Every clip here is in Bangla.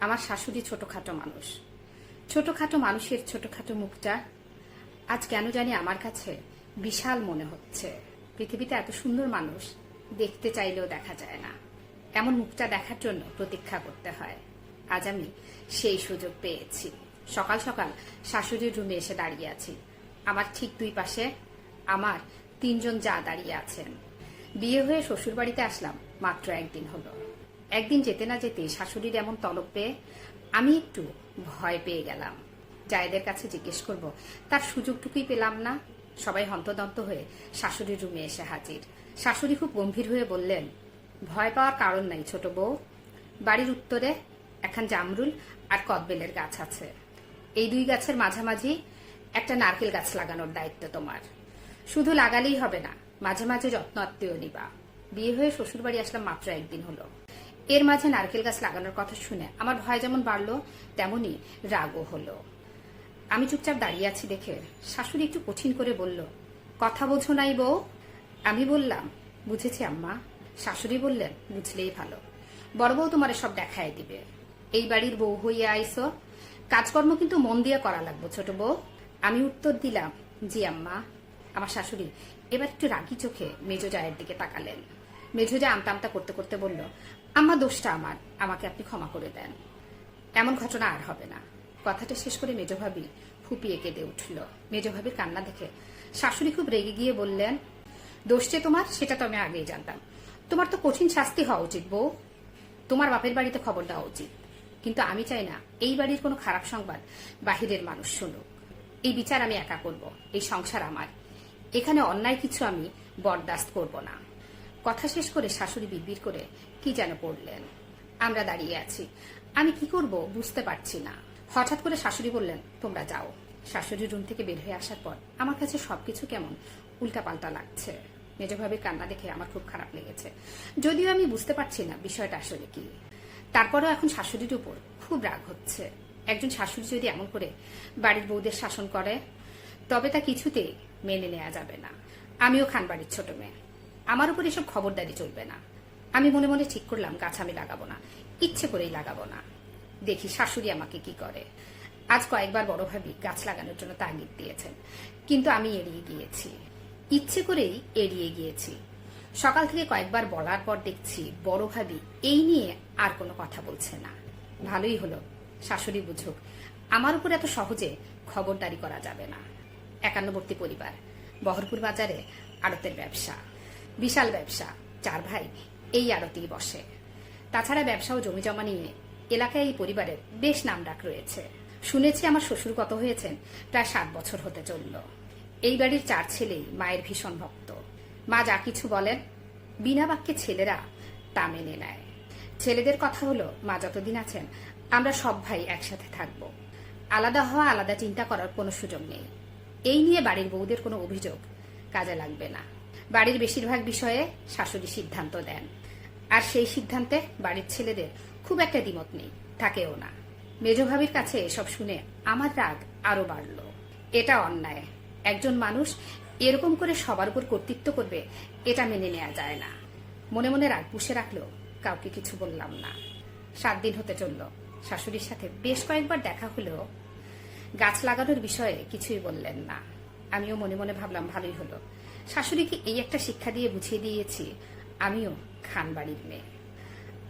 আমার শাশুড়ি ছোটখাটো মানুষ। ছোটখাটো মানুষের ছোটখাটো মুখটা আজ কেন জানি আমার কাছে বিশাল মনে হচ্ছে। পৃথিবীতে এত সুন্দর মানুষ দেখতে চাইলেও দেখা যায় না। এমন মুখটা দেখার জন্য প্রতীক্ষা করতে হয়। আজ আমি সেই সুযোগ পেয়েছি। সকাল সকাল শাশুড়ির রুমে এসে দাঁড়িয়ে আছি। আমার ঠিক দুই পাশে আমার তিনজন যা দাঁড়িয়ে আছেন। বিয়ে হয়ে শ্বশুর বাড়িতে আসলাম, মাত্র একদিন হলো। একদিন যেতে না যেতে শাশুড়ির এমন তলব পেয়ে আমি একটু ভয় পেয়ে গেলাম। জায়েদের কাছে জিজ্ঞেস করব, তার সুযোগটুকুই পেলাম না? সবাই হন্তদন্ত হয়ে শাশুড়ির রুমে এসে হাজির। শাশুড়ি খুব গম্ভীর হয়ে বললেন, ভয় পাওয়ার কারণ নাই ছোট বউ। বাড়ির উত্তরে এখন জামরুল আর কদবেলের গাছ আছে। এই দুই গাছের মাঝামাঝি একটা নারকেল গাছ লাগানোর দায়িত্ব তোমার। শুধু লাগালেই হবে না, মাঝে মাঝে যত্ন আত্মীয় নিবা। বিয়ে হয়ে শ্বশুর বাড়ি আসলাম মাত্র একদিন হলো। এর মাঝে নারকেল গাছ লাগানোর কথা শুনে আমার ভয় যেমন বাড়লো তেমনি রাগও হলো। আমি চুপচাপ দাঁড়িয়ে আছি দেখে শাশুড়ি একটু কঠিন করে বলল, কথা বোঝো নাই বউ? আমি বললাম, বুঝেছি আম্মা। শাশুড়ি বললেন, বুঝলেই ভালো। বড় বউ তোমার সব দেখায় দিবে। এই বাড়ির বউ হইয়া আইসো। কাজকর্ম কিন্তু মন দিয়ে করা লাগবে, ছোট বউ। আমি উত্তর দিলাম, জি আম্মা। আমার শাশুড়ি এবার একটু রাগি চোখে মেজো জায়ের দিকে তাকালেন। মেজো যা আমতা আমতা করতে করতে বলল আম্মা দোষটা আমার। আমাকে আপনি ক্ষমা করে দেন। এমন ঘটনা আর হবে না। কথাটা শেষ করে মেজো ভাবি ফুপিয়ে কেঁদে উঠল। মেজো ভাবির কান্না দেখে শাশুড়ি খুব রেগে গিয়ে বললেন, দোষ যে তোমার, সেটা তো আমি আগেই জানতাম। তোমার তো কঠিন শাস্তি হওয়া উচিত, বউ। তোমার বাপের বাড়িতে খবর দেওয়া উচিত। কিন্তু আমি চাই না, এই বাড়ির কোনো খারাপ সংবাদ বাহিরের মানুষ শুনুক। এই বিচার আমি একা করব, এই সংসার আমার। এখানে অন্যায় কিছু আমি বরদাস্ত করব না। কথা শেষ করে শাশুড়ি বিড়বিড় করে কি যেন পড়লেন আমরা দাঁড়িয়ে আছি। আমি কি করব বুঝতে পারছি না। হঠাৎ করে শাশুড়ি বললেন, তোমরা যাও। শাশুড়ির রুম থেকে বের হয়ে আসার পর আমার কাছে সবকিছু কেমন উল্টাপাল্টা লাগছে। মেজভাবে কান্না দেখে আমার খুব খারাপ লেগেছে। যদিও আমি বুঝতে পারছি না বিষয়টা আসলে কি। তারপরেও এখন শাশুড়ির উপর খুব রাগ হচ্ছে। একজন শাশুড়ি যদি এমন করে বাড়ির বউদের শাসন করে, তবে তা কিছুতেই মেনে নেওয়া যাবে না। আমিও খান বাড়ির ছোট মেয়ে। আমার উপর এসব খবরদারি চলবে না। আমি মনে মনে ঠিক করলাম, গাছ আমি লাগাবো না। ইচ্ছে করেই লাগাবো না। দেখি শাশুড়ি আমাকে কি করে। আজ কয়েকবার বড় ভাবি গাছ লাগানোর জন্য তাগিদ দিয়েছেন, কিন্তু আমি এড়িয়ে গিয়েছি। ইচ্ছে করেই এড়িয়ে গিয়েছি। সকাল থেকে কয়েকবার বলার পর দেখছি বড় ভাবি এই নিয়ে আর কোনো কথা বলছে না। ভালোই হলো, শাশুড়ি বুঝুক। আমার উপর এত সহজে খবরদারি করা যাবে না। একান্নবর্তী পরিবার বহরপুর বাজারে আড়তের ব্যবসা, বিশাল ব্যবসা, চার ভাই এই আড়তেই বসে। তাছাড়া ব্যবসা ও জমি জমা নিয়ে এলাকায় এই পরিবারের বেশ নামডাক রয়েছে। শুনেছি আমার শ্বশুর কত হয়েছেন, প্রায় সাত বছর হতে চলল। এই বাড়ির চার ছেলেই মায়ের ভীষণ ভক্ত। মা যা কিছু বলেন, বিনা বাক্যে ছেলেরা তা মেনে নেয়। ছেলেদের কথা হলো, মা যতদিন আছেন, আমরা সব ভাই একসাথে থাকব। আলাদা হওয়া, আলাদা চিন্তা করার কোনো সুযোগ নেই। এই নিয়ে বাড়ির বউদের কোনো অভিযোগ কাজে লাগবে না। বাড়ির বেশিরভাগ বিষয়ে শাশুড়ি সিদ্ধান্ত দেন। আর সেই সিদ্ধান্তে বাড়ির ছেলেদের খুব একটা দ্বিমত নেই, থাকেও না। মেজভাবির কাছে এসব শুনে আমার রাগ আরও বাড়ল। এটা অন্যায়। একজন মানুষ এরকম করে সবার উপর কর্তৃত্ব করবে, এটা মেনে নেওয়া যায় না। মনে মনে রাগ পুষে রাখল কাউকে কিছু বললাম না। সাত দিন হতে চলল। শাশুড়ির সাথে বেশ কয়েকবার দেখা হলেও গাছ লাগানোর বিষয়ে কিছুই বললেন না। আমিও মনে মনে ভাবলাম, ভালোই হলো। শাশুড়িকে এই একটা শিক্ষা দিয়ে বুঝিয়ে দিয়েছি, আমিও খান বাড়ির মেয়ে।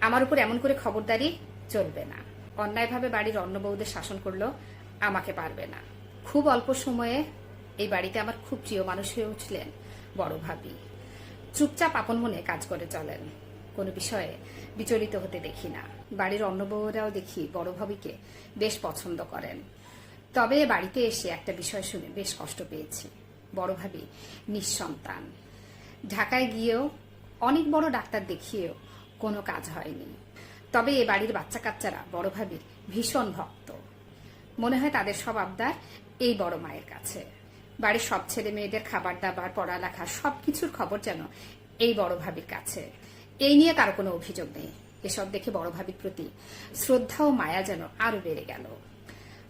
আমার উপর এমন করে খবরদারি চলবে না। অন্যায়ভাবে বাড়ির অন্য বউদের শাসন করল আমাকে পারবে না। খুব অল্প সময়ে এই বাড়িতে আমার খুব প্রিয় মানুষ হয়ে উঠলেন বড় ভাবি। চুপচাপ আপন মনে কাজ করে চলেন। কোনো বিষয়ে বিচলিত হতে দেখি না। বাড়ির অন্য বউরাও দেখি বড় ভাবিকে বেশ পছন্দ করেন। তবে বাড়িতে এসে একটা বিষয় শুনে বেশ কষ্ট পেয়েছি। বড় ভাবি, নিঃসন্তান। ঢাকায় গিয়েও অনেক বড় ডাক্তার দেখিয়েও কোনো কাজ হয়নি। তবে এ বাড়ির বাচ্চা কাচ্চারা বড় ভাবির ভীষণ ভক্ত। মনে হয় তাদের সব আবদার এই বড় মায়ের কাছে। বাড়ির সব ছেলে মেয়েদের খাবার দাবার, পড়ালেখা, সবকিছুর খবর যেন এই বড় ভাবির কাছে। এই নিয়ে কারও কোনো অভিযোগ নেই। এসব দেখে বড় ভাবির প্রতি শ্রদ্ধা ও মায়া যেন আরও বেড়ে গেল।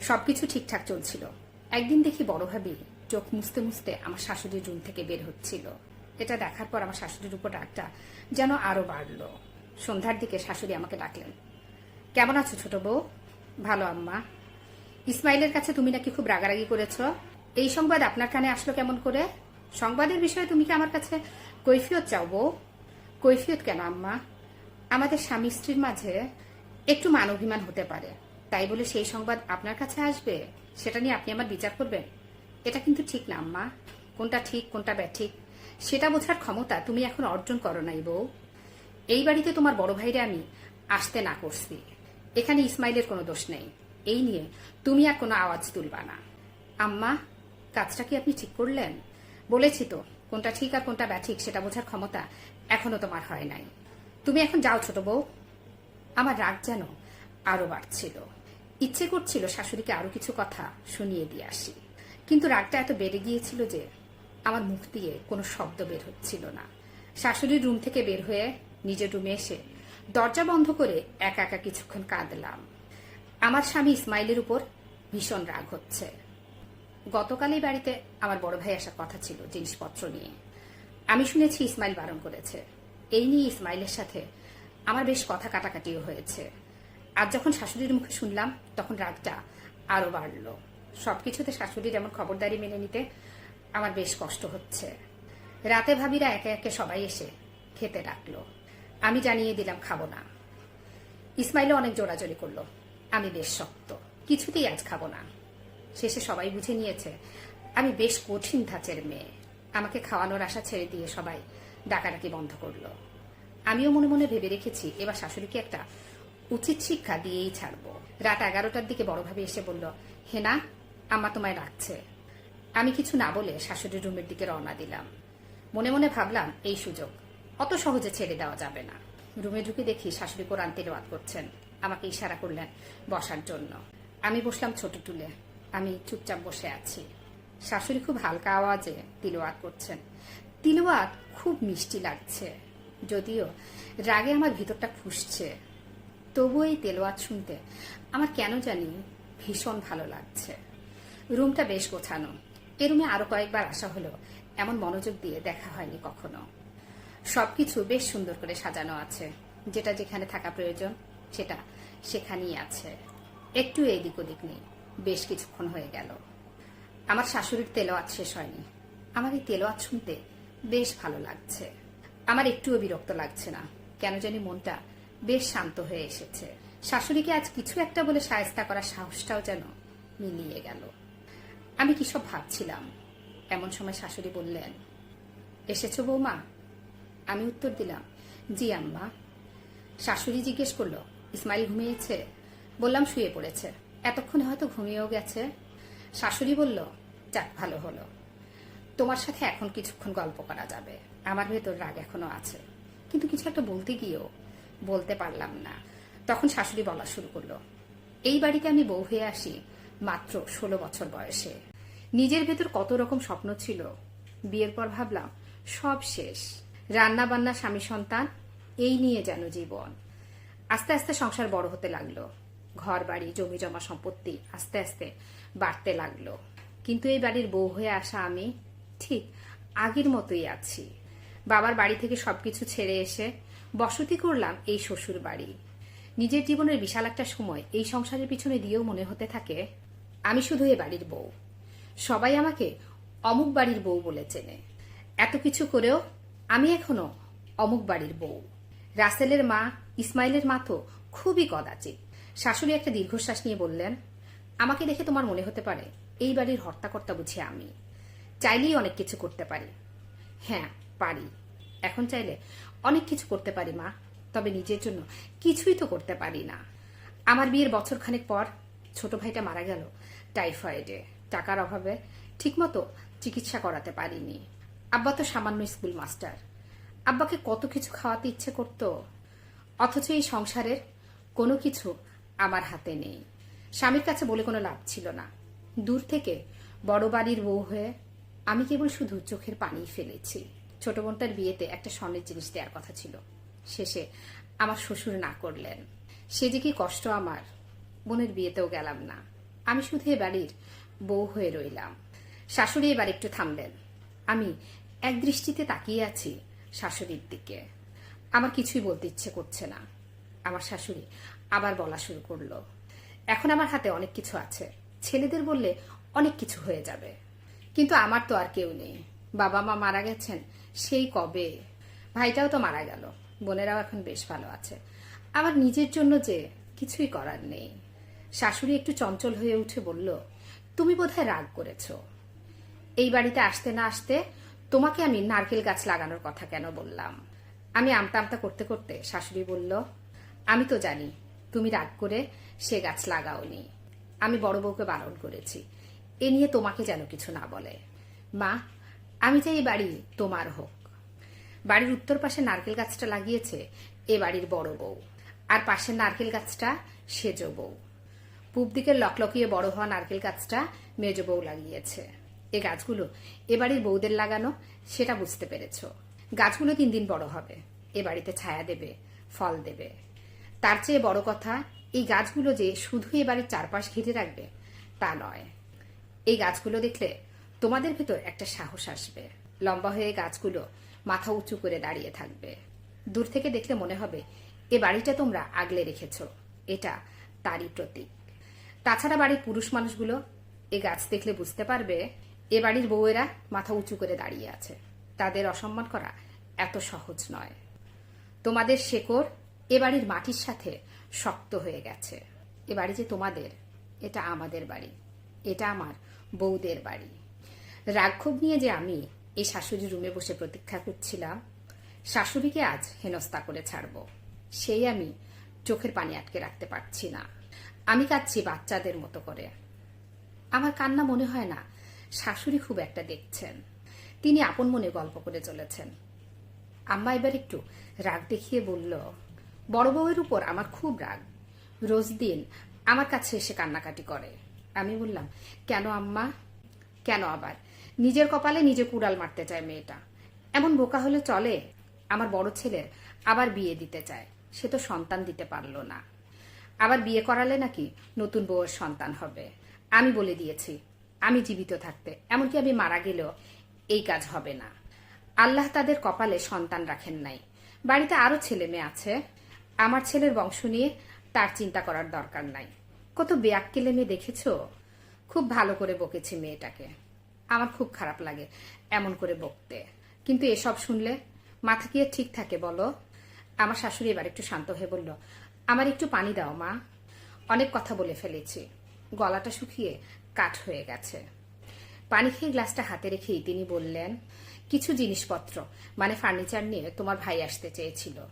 সবকিছু ঠিকঠাক চলছিল। একদিন দেখি বড় ভাবি চোখ মুছতে মুছতে আমার শাশুড়ির রুম থেকে বের হচ্ছিল। এটা দেখার পর আমার শাশুড়ির উপর রাগটা যেন আরও বাড়লো। সন্ধ্যার দিকে শাশুড়ি আমাকে ডাকলেন, কেমন আছো ছোট বউ? ভালো, আম্মা। ইসমাইলের কাছে তুমি নাকি খুব রাগারাগি করেছ? এই সংবাদ আপনার কানে আসলো কেমন করে? সংবাদের বিষয়ে তুমি কি আমার কাছে কৈফিয়ত চাও বউ? কৈফিয়ত কেন, আম্মা? আমাদের স্বামী স্ত্রীর মাঝে একটু মান অভিমান হতে পারে। তাই বলে সেই সংবাদ আপনার কাছে আসবে? সেটা নিয়ে আপনি আমার বিচার করবেন? এটা কিন্তু ঠিক না, আম্মা। কোনটা ঠিক, কোনটা ব্যাঠিক, সেটা বোঝার ক্ষমতা তুমি এখন অর্জন করো নাই বউ। এই বাড়িতে তোমার বড় ভাইরে আমি আসতে না করছি। এখানে ইসমাইলের কোনো দোষ নেই। এই নিয়ে তুমি আর কোনো আওয়াজ তুলবা না। আম্মা, কাজটা কি আপনি ঠিক করলেন? বলেছি তো, কোনটা ঠিক আর কোনটা ব্যাঠিক, সেটা বোঝার ক্ষমতা এখনও তোমার হয় নাই। তুমি এখন যাও ছোট বউ। আমার রাগ যেন আরও বাড়ছিল। ইচ্ছে করছিল শাশুড়িকে আরও কিছু কথা শুনিয়ে দিয়ে আসি। কিন্তু রাগটা এত বেড়ে গিয়েছিল যে আমার মুখ দিয়ে কোনো শব্দ বের হচ্ছিল না। শাশুড়ির রুম থেকে বের হয়ে নিজের রুমে এসে দরজা বন্ধ করে একা একা কিছুক্ষণ কাঁদলাম। আমার স্বামী ইসমাইলের উপর ভীষণ রাগ হচ্ছে। গতকালই বাড়িতে আমার বড় ভাই আসার কথা ছিল জিনিসপত্র নিয়ে। আমি শুনেছি ইসমাইল বারণ করেছে। এই নিয়ে ইসমাইলের সাথে আমার বেশ কথা কাটাকাটিও হয়েছে। আর যখন শাশুড়ির মুখে শুনলাম, তখন রাগটা আরও বাড়লো। সবকিছুতে শাশুড়ি যেমন খবরদারি মেনে নিতে আমার বেশ কষ্ট হচ্ছে। রাতে ভাবিরা একে একে সবাই এসে খেতে ডাকলো। আমি জানিয়ে দিলাম, খাব না। ইসমাইলও অনেক জোরাজোরি করল। আমি বেশ শক্ত, কিছুতেই আজ খাব না। শেষে সবাই বুঝে নিয়েছে, আমি বেশ কঠিন ধাঁচের মেয়ে। আমাকে খাওয়ানোর আশা ছেড়ে দিয়ে সবাই ডাকাডাকি বন্ধ করল। আমিও মনে মনে ভেবে রেখেছি, এবার শাশুড়িকে একটা উচিত শিক্ষা দিয়েই ছাড়বো। রাত এগারোটার দিকে বড়ভাবে এসে বলল, হেনা আম্মা তোমায় ডাকছে। আমি কিছু না বলে শাশুড়ির রুমের দিকে রওনা দিলাম। মনে মনে ভাবলাম, এই সুযোগ। অত সহজে ছেড়ে দেওয়া যাবে না। রুমে ঢুকে দেখি শাশুড়ি কোরআন তেলাওয়াত করছেন। আমাকে ইশারা করলেন বসার জন্য। আমি বসলাম ছোট টুলে। আমি চুপচাপ বসে আছি। শাশুড়ি খুব হালকা আওয়াজে তিলওয়াত করছেন। তিলওয়াত খুব মিষ্টি লাগছে। যদিও রাগে আমার ভিতরটা ফুসছে। তবু এই তেলোয়াত শুনতে আমার কেন জানি ভীষণ ভালো লাগছে। রুমটা বেশ গোছানো। এ রুমে আরও কয়েকবার আসা হলো, এমন মনোযোগ দিয়ে দেখা হয়নি কখনো। সবকিছু বেশ সুন্দর করে সাজানো আছে। যেটা যেখানে থাকা প্রয়োজন, সেটা সেখানেই আছে। একটু এদিক ওদিক নেই, বেশ কিছুক্ষণ হয়ে গেল। আমার শাশুড়ির তেলোয়াত শেষ হয়নি। আমার এই তেলোয়াত শুনতে বেশ ভালো লাগছে। আমার একটুও বিরক্ত লাগছে না। কেন জানি মনটা বেশ শান্ত হয়ে এসেছে। শাশুড়িকে আজ কিছু একটা বলে সায়স্তা করার সাহসটাও যেন মিলিয়ে গেল। আমি কি সব ভাবছিলাম? এমন সময় শাশুড়ি বললেন, এসেছ বৌমা? আমি উত্তর দিলাম, জি আম্মা। শাশুড়ি জিজ্ঞেস করল, ইসমাইল ঘুমিয়েছে? বললাম, শুয়ে পড়েছে। এতক্ষণে হয়তো ঘুমিয়েও গেছে? শাশুড়ি বলল, যাক, ভালো হলো। তোমার সাথে এখন কিছুক্ষণ গল্প করা যাবে। আমার ভেতর রাগ এখনও আছে। কিন্তু কিছু একটা বলতে গিয়েও বলতে পারলাম না। তখন শাশুড়ি বলা শুরু করল, এই বাড়িতে আমি বউ হয়ে আসি মাত্র ষোলো বছর বয়সে। নিজের ভেতর কত রকম স্বপ্ন ছিল। বিয়ের পর ভাবলাম, সব শেষ। রান্না বান্না স্বামী সন্তান, এই নিয়ে যেন জীবন। আস্তে আস্তে সংসার বড় হতে লাগল। ঘর বাড়ি জমি জমা সম্পত্তি আস্তে আস্তে বাড়তে লাগল। কিন্তু এই বাড়ির বউ হয়ে আসা আমি ঠিক আগের মতোই আছি। বাবার বাড়ি থেকে সবকিছু ছেড়ে এসে বসতি করলাম এই শ্বশুর বাড়ি নিজের জীবনের বিশাল একটা সময় এই সংসারের পিছনে দিয়েও মনে হতে থাকে, আমি শুধু এ বাড়ির বউ। সবাই আমাকে অমুক বাড়ির বউ বলে চেনে। এত কিছু করেও আমি এখনও অমুক বাড়ির বউ। রাসেলের মা, ইসমাইলের মা তো খুবই কদাচিত শাশুড়ি একটা দীর্ঘশ্বাস নিয়ে বললেন, আমাকে দেখে তোমার মনে হতে পারে এই বাড়ির হর্তাকর্তা বুঝি আমি। চাইলেই অনেক কিছু করতে পারি। হ্যাঁ পারি। এখন চাইলে অনেক কিছু করতে পারি মা, তবে নিজের জন্য কিছুই তো করতে পারি না। আমার বিয়ের বছর খানেক পর ছোট ভাইটা মারা গেল টাইফয়েডে। টাকার অভাবে ঠিকমতো চিকিৎসা করাতে পারিনি। আব্বা তো সামান্য স্কুল মাস্টার। আব্বাকে কত কিছু খাওয়াতে ইচ্ছে করত, অথচ এই সংসারের কোনো কিছু আমার হাতে নেই। স্বামীর কাছে বলে কোনো লাভ ছিল না। দূর থেকে বড় বাড়ির বউ হয়ে আমি কেবল শুধু চোখের পানি ফেলেছি। ছোট বোনটার বিয়েতে একটা স্বর্ণের জিনিস দেওয়ার কথা ছিল। শেষে আমার শ্বশুর না করলেন। সে যে কি কষ্ট আমার, বোনের বিয়েতেও গেলাম না। আমি শুধু এ বাড়ির বউ হয়ে রইলাম। শাশুড়ি এবার একটু থামলেন আমি এক দৃষ্টিতে তাকিয়ে আছি শাশুড়ির দিকে। আমার কিছুই বলতে ইচ্ছে করছে না। আমার শাশুড়ি আবার বলা শুরু করল, এখন আমার হাতে অনেক কিছু আছে। ছেলেদের বললে অনেক কিছু হয়ে যাবে। কিন্তু আমার তো আর কেউ নেই। বাবা মা মারা গেছেন, সেই কবে? ভাইটাও তো মারা গেল। বোনেরাও এখন বেশ ভালো আছে। আমার নিজের জন্য যে কিছুই করার নেই। শাশুড়ি একটু চঞ্চল হয়ে উঠে বলল তুমি বোধহয় রাগ করেছ। এই বাড়িতে আসতে না আসতে তোমাকে আমি নারকেল গাছ লাগানোর কথা কেন বললাম? আমি আমতা আমতা করতে করতে শাশুড়ি বলল, আমি তো জানি তুমি রাগ করে সে গাছ লাগাওনি। আমি বড় বউকে বারণ করেছি। এ নিয়ে তোমাকে যেন কিছু না বলে। মা, আমি চাই এই বাড়ি তোমার হোক। বাড়ির উত্তর পাশে নারকেল গাছটা লাগিয়েছে এ বাড়ির বড় বউ। আর পাশের নারকেল গাছটা সেজ বউ। পূব দিকের লকলকিয়ে বড় হওয়া নারকেল গাছটা মেজ বউ লাগিয়েছে। এ গাছগুলো এ বাড়ির বউদের লাগানো, সেটা বুঝতে পেরেছ। গাছগুলো তিন দিন বড় হবে। এ বাড়িতে ছায়া দেবে, ফল দেবে। তার চেয়ে বড় কথা, এই গাছগুলো যে শুধু এ বাড়ির চারপাশ ঘিরে রাখবে, তা নয়। এই গাছগুলো দেখলে তোমাদের ভেতর একটা সাহস আসবে। লম্বা হয়ে গাছগুলো মাথা উঁচু করে দাঁড়িয়ে থাকবে। দূর থেকে দেখলে মনে হবে, এ বাড়িটা তোমরা আগলে রেখেছ। এটা তারই প্রতীক। তাছাড়া বাড়ির পুরুষ মানুষগুলো এ গাছ দেখলে বুঝতে পারবে, এ বাড়ির বউয়েরা মাথা উঁচু করে দাঁড়িয়ে আছে। তাদের অসম্মান করা এত সহজ নয়। তোমাদের শেকড় এ বাড়ির মাটির সাথে শক্ত হয়ে গেছে। এ বাড়ি যে তোমাদের, এটা আমাদের বাড়ি। এটা আমার বউদের বাড়ি। রাঘব নিয়ে যে আমি এই শাশুড়ির রুমে বসে প্রতীক্ষা করছিলাম, শাশুড়িকে আজ হেনস্থা করে ছাড়ব। সেই আমি চোখের পানি আটকে রাখতে পারছি না। আমি কাঁদছি বাচ্চাদের মতো করে। আমার কান্না মনে হয় না, শাশুড়ি খুব একটা দেখছেন। তিনি আপন মনে গল্প করে চলেছেন। আম্মা এবার একটু রাগ দেখিয়ে বলল, বড় বউয়ের উপর আমার খুব রাগ। রোজ দিন আমার কাছে এসে কান্নাকাটি করে। আমি বললাম, কেন আম্মা? কেন আবার? নিজের কপালে নিজে কুড়াল মারতে চায় মেয়েটা। এমন বোকা হলে চলে। আমার বড় ছেলের আবার বিয়ে দিতে চায়। সে তো সন্তান দিতে পারল না। আবার বিয়ে করালে নাকি নতুন বউয়ের সন্তান হবে। আমি বলে দিয়েছি, আমি জীবিত থাকতে। এমনকি আমি মারা গেলেও এই কাজ হবে না। আল্লাহ তাদের কপালে সন্তান রাখেন নাই। বাড়িতে আরও ছেলে মেয়ে আছে। আমার ছেলের বংশ নিয়ে তার চিন্তা করার দরকার নাই। কত বেয়াক্কেলে মেয়ে দেখেছ? খুব ভালো করে বকেছি মেয়েটাকে। আমার খুব খারাপ লাগে এমন করে বকতে। কিন্তু এসব শুনলে মাথা কি ঠিক থাকে বলো? আমার শাশুড়ি এবার একটু শান্ত হয়ে বলল আমার একটু পানি দাও, মা। অনেক কথা বলে ফেলেছি। গলাটা শুকিয়ে কাঠ হয়ে গেছে। পানি খেয়ে গ্লাসটা হাতে রেখেই তিনি বললেন, কিছু জিনিসপত্র মানে ফার্নিচার নিয়ে তোমার ভাই আসতে চেয়েছিল।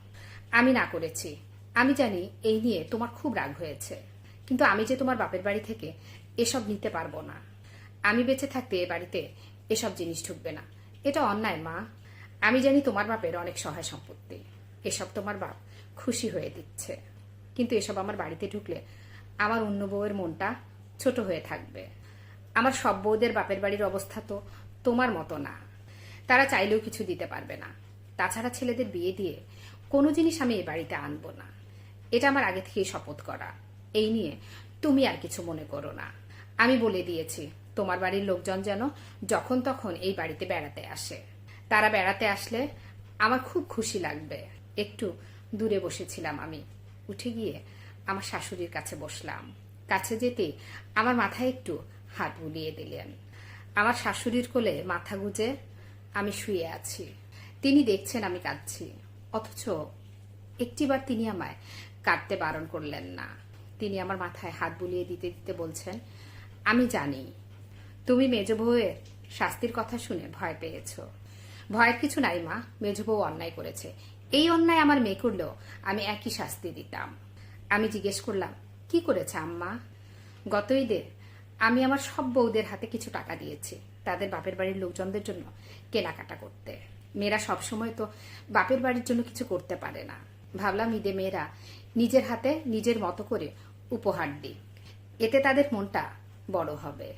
আমি না করেছি। আমি জানি এই নিয়ে তোমার খুব রাগ হয়েছে। কিন্তু আমি যে তোমার বাপের বাড়ি থেকে এসব নিতে পারব না। আমি বেঁচে থাকতে এ বাড়িতে এসব জিনিস ঢুকবে না। এটা অন্যায়, মা। আমি জানি তোমার বাপের অনেক সহায় সম্পত্তি। এসব তোমার বাপ খুশি হয়ে দিচ্ছে। কিন্তু এসব আমার বাড়িতে ঢুকলে আমার অন্য বউয়ের মনটা ছোট হয়ে থাকবে। আমার সব বউদের বাপের বাড়ির অবস্থা তো তোমার মতো না। তারা চাইলেও কিছু দিতে পারবে না। তাছাড়া ছেলেদের বিয়ে দিয়ে কোনো জিনিস আমি এ বাড়িতে আনব না। এটা আমার আগে থেকেই শপথ করা। এই নিয়ে তুমি আর কিছু মনে করো না। আমি বলে দিয়েছি, তোমার বাড়ির লোকজন যেন যখন তখন এই বাড়িতে বেড়াতে আসে। তারা বেড়াতে আসলে আমার খুব খুশি লাগবে। একটু দূরে বসেছিলাম আমি। উঠে গিয়ে আমার শাশুড়ির কাছে বসলাম। কাছে যেতে আমার মাথায় একটু হাত বুলিয়ে দিলেন। আমার শাশুড়ির কোলে মাথা গুজে আমি শুয়ে আছি। তিনি দেখছেন আমি কাঁদছি। অথচ একটিবার তিনি আমায় কাঁদতে বারণ করলেন না। তিনি আমার মাথায় হাত বুলিয়ে দিতে দিতে বলছেন, আমি জানি। তুমি মেজ বউয়ের শাস্তির কথা শুনে ভয় পেয়েছ। ভয়ের কিছু নাই মা, মেজ বউ অন্যায় করেছে। এই অন্যায় আমার মেয়ে করলেও আমি একই শাস্তি দিতাম। আমি জিজ্ঞেস করলাম, কি করেছে আম্মা? গত ঈদে আমি আমার সব বউদের হাতে কিছু টাকা দিয়েছি, তাদের বাপের বাড়ির লোকজনদের জন্য কেনাকাটা করতে। মেয়েরা সবসময় তো বাপের বাড়ির জন্য কিছু করতে পারে না। ভাবলাম ঈদে মেয়েরা নিজের হাতে নিজের মতো করে উপহার দিই এতে তাদের মনটা বড় হবে।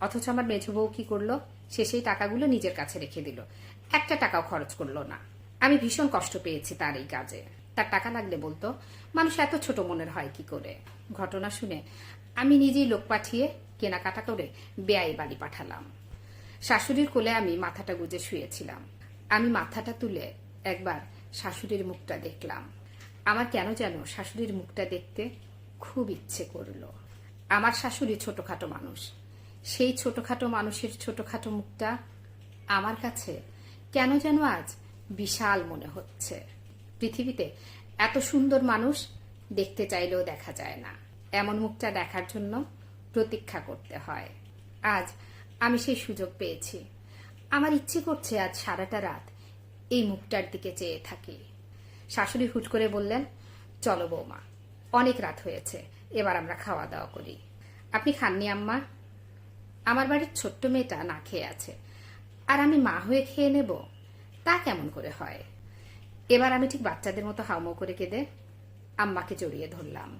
অথচ আমার মেঝ বউ কি করল? সে সেই টাকাগুলো নিজের কাছে রেখে দিল। একটা টাকাও খরচ করল না। আমি ভীষণ কষ্ট পেয়েছি তার এই কাজে। তার টাকা লাগলে বলতো, মানুষ এত ছোট মনের হয় কি করে? ঘটনা শুনে আমি নিজেই লোক পাঠিয়ে কেনাকাটা করে বেয়াই বাড়ি পাঠালাম। শাশুড়ির কোলে আমি মাথাটা গুজে শুয়েছিলাম। আমি মাথাটা তুলে একবার শাশুড়ির মুখটা দেখলাম। আমার কেন যেন শাশুড়ির মুখটা দেখতে খুব ইচ্ছে করল। আমার শাশুড়ি ছোটখাটো মানুষ। সেই ছোটখাটো মানুষের ছোটখাটো মুখটা আমার কাছে কেন যেন আজ বিশাল মনে হচ্ছে। পৃথিবীতে এত সুন্দর মানুষ দেখতে চাইলেও দেখা যায় না। এমন মুখটা দেখার জন্য প্রতীক্ষা করতে হয়। আজ আমি সেই সুযোগ পেয়েছি। আমার ইচ্ছে করছে আজ সারাটা রাত এই মুখটার দিকে চেয়ে থাকি। শাশুড়ি হুট করে বললেন, চলো বৌমা, অনেক রাত হয়েছে, এবার আমরা খাওয়া দাওয়া করি। আপনি খাননি আম্মা? আমার বাড়ির ছোট্ট মেয়েটা না খেয়ে আছে। আর আমি মা হয়ে খেয়ে নেব? তা কেমন করে হয়? এবার আমি ঠিক বাচ্চাদের মতো হাউমো করে কেঁদে আম্মাকে জড়িয়ে ধরলাম।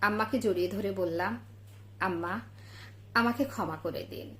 আম্মাকে জড়িয়ে ধরে বললাম, আম্মা, আমাকে ক্ষমা করে দিন।